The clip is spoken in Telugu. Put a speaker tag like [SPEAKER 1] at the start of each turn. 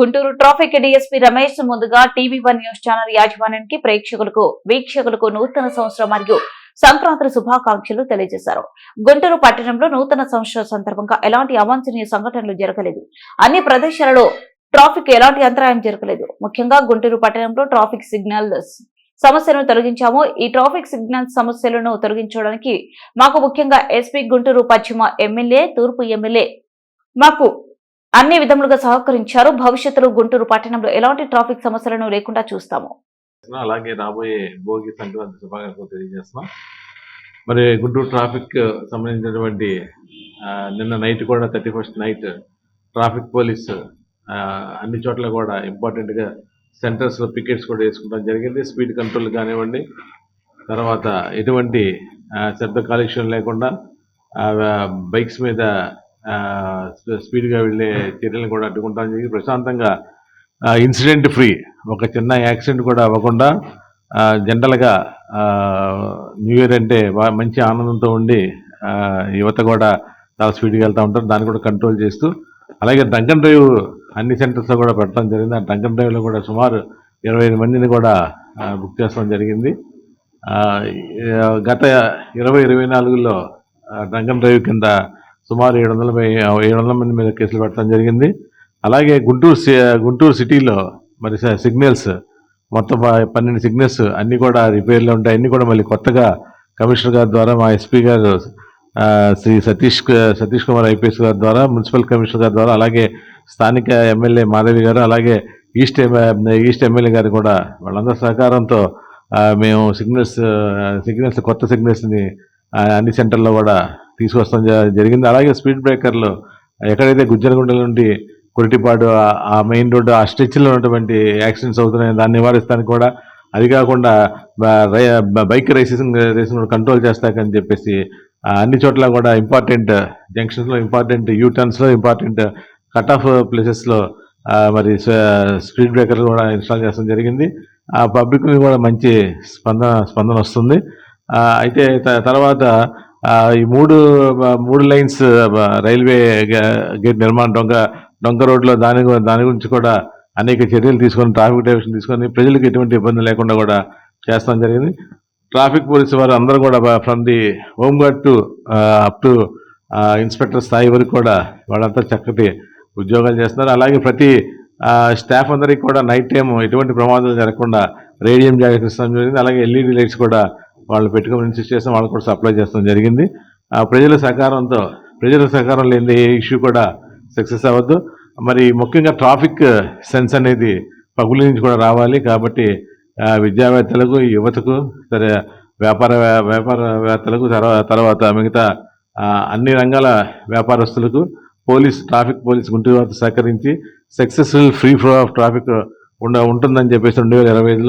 [SPEAKER 1] గుంటూరు ట్రాఫిక్ డిఎస్పీ రమేష్ ముందుగా టీవీ వన్ న్యూస్ ఛానల్ యాజమాన్యానికి ప్రేక్షకులకు వీక్షకులకు నూతన సంవత్సరం మరియు సంక్రాంతి శుభాకాంక్షలు తెలియజేశారు. గుంటూరు పట్టణంలో నూతన సంవత్సరం సందర్భంగా ఎలాంటి అవాంఛనీయ సంఘటనలు జరగలేదు. అన్ని ప్రదేశాలలో ట్రాఫిక్ ఎలాంటి అంతరాయం జరగలేదు. ముఖ్యంగా గుంటూరు పట్టణంలో ట్రాఫిక్ సిగ్నల్ సమస్యలను తొలగించాము. ఈ ట్రాఫిక్ సిగ్నల్ సమస్యలను తొలగించడానికి మాకు ముఖ్యంగా ఎస్పీ గుంటూరు పశ్చిమ ఎమ్మెల్యే తూర్పు ఎమ్మెల్యే మాకు అన్ని విధములుగా సహకరించారు. భవిష్యత్తులో గుంటూరు పట్టణంలో ఎలాంటి ట్రాఫిక్ సమస్యలను లేకుండా చూస్తాము.
[SPEAKER 2] అలాగే రాబోయే భోగి సంక్రాంతి శుభాకాంక్షలు తెలియజేస్తున్నాం. మరి గుంటూరు ట్రాఫిక్ సంబంధించినటువంటి నిన్న నైట్ కూడా thirty first night traffic police అన్ని చోట్ల కూడా ఇంపార్టెంట్గా సెంటర్స్లో పికెట్స్ కూడా వేసుకోవడం జరిగింది. స్పీడ్ కంట్రోల్ కానివ్వండి తర్వాత ఎటువంటి శబ్ద కాలుష్యం లేకుండా బైక్స్ మీద స్పీడ్గా వెళ్ళే చర్యలను కూడా అడ్డుకుంటామని చెప్పి ప్రశాంతంగా ఇన్సిడెంట్ ఫ్రీ ఒక చిన్న యాక్సిడెంట్ కూడా అవ్వకుండా జనరల్గా న్యూ ఇయర్ అంటే మంచి ఆనందంతో ఉండి యువత కూడా చాలా స్పీడ్గా వెళ్తూ ఉంటారు. దాన్ని కూడా కంట్రోల్ చేస్తూ అలాగే డంకన్ డ్రైవ్ అన్ని సెంటర్స్లో కూడా పెట్టడం జరిగింది. ఆ డంకన్ డ్రైవ్లో కూడా సుమారు ఇరవై ఐదు మందిని కూడా బుక్ చేసుకోవడం జరిగింది. గత ఇరవై ఇరవై నాలుగులో డంకన్ డ్రైవ్ కింద సుమారు ఏడు వందల ఏడు వందల మంది మీద కేసులు పెట్టడం జరిగింది. అలాగే గుంటూరు గుంటూరు సిటీలో మరి స- సిగ్నల్స్ మొత్తం పన్నెండు సిగ్నల్స్ అన్నీ కూడా రిపేర్లో ఉంటాయి. అన్నీ కూడా మళ్ళీ కొత్తగా కమిషనర్ గారి ద్వారా మా ఎస్పీ గారు శ్రీ సతీష్ సతీష్ కుమార్ ఐపీఎస్ గారి ద్వారా మున్సిపల్ కమిషనర్ గారి ద్వారా అలాగే స్థానిక ఎమ్మెల్యే మాధవి గారు అలాగే ఈస్ట్ ఈస్ట్ ఎమ్మెల్యే గారు కూడా వాళ్ళందరి సహకారంతో మేము సిగ్నల్స్ సిగ్నల్స్ కొత్త సిగ్నల్స్ని అన్ని సెంటర్లో కూడా తీసుకొస్తాం జ- జరిగింది. అలాగే స్పీడ్ బ్రేకర్లు ఎక్కడైతే గుజ్జనగుండ నుండి కొరిటిపాడు ఆ- మెయిన్ రోడ్డు ఆ స్ట్రెచ్లో ఉన్నటువంటి యాక్సిడెంట్స్ అవుతున్నాయి దాన్ని నివారిస్తానికి కూడా అది కాకుండా బైక్ రేసింగ్ రేసింగ్ కంట్రోల్ చేస్తాకని చెప్పేసి అన్ని చోట్ల కూడా ఇంపార్టెంట్ జంక్షన్స్లో ఇంపార్టెంట్ యూ టర్న్స్లో ఇంపార్టెంట్ కట్ ఆఫ్ ప్లేసెస్లో మరి స్పీడ్ బ్రేకర్లు కూడా ఇన్స్టాల్ చేస్తాం జరిగింది. ఆ పబ్లిక్ కూడా మంచి స్పందన స్పందన వస్తుంది. అయితే త- తర్వాత ఈ మూడు మూడు లైన్స్ రైల్వే గేట్ నిర్మాణం దొంగ దొంగ రోడ్లో దాని దాని గురించి కూడా అనేక చర్యలు తీసుకొని ట్రాఫిక్ డైవర్షన్ తీసుకొని ప్రజలకు ఎటువంటి ఇబ్బంది లేకుండా కూడా చేస్తాం జరిగింది. ట్రాఫిక్ పోలీసు వారు అందరూ కూడా from the home guard to up to inspector స్థాయి వరకు కూడా వాళ్ళంతా చక్కటి ఉద్యోగాలు చేస్తున్నారు. అలాగే ప్రతి స్టాఫ్ అందరికీ కూడా నైట్ టైం ఎటువంటి ప్రమాదాలు జరగకుండా రేడియం జాగ్రత్త ఇస్తాం జరిగింది. అలాగే ఎల్ఈడి లైట్స్ కూడా వాళ్ళు పెట్టుకుని ఇన్సిస్ట్ చేస్తాం వాళ్ళు కూడా సప్లై చేస్తాం జరిగింది. ఆ, ప్రజల సహకారంతో ప్రజల సహకారం లేని ఏ ఇష్యూ కూడా సక్సెస్ అవ్వద్దు. మరి ముఖ్యంగా ట్రాఫిక్ సెన్స్ అనేది పగుల నుంచి కూడా రావాలి కాబట్టి విద్యావేత్తలకు యువతకు సరే వ్యాపార వ్యాపారవేత్తలకు తర్వాత తర్వాత మిగతా అన్ని రంగాల వ్యాపారస్తులకు పోలీస్ ట్రాఫిక్ పోలీస్ గుంటూరు సహకరించి successful free flow of traffic ఉండ ఉంటుందని చెప్పేసి రెండు వేల ఇరవై ఐదులో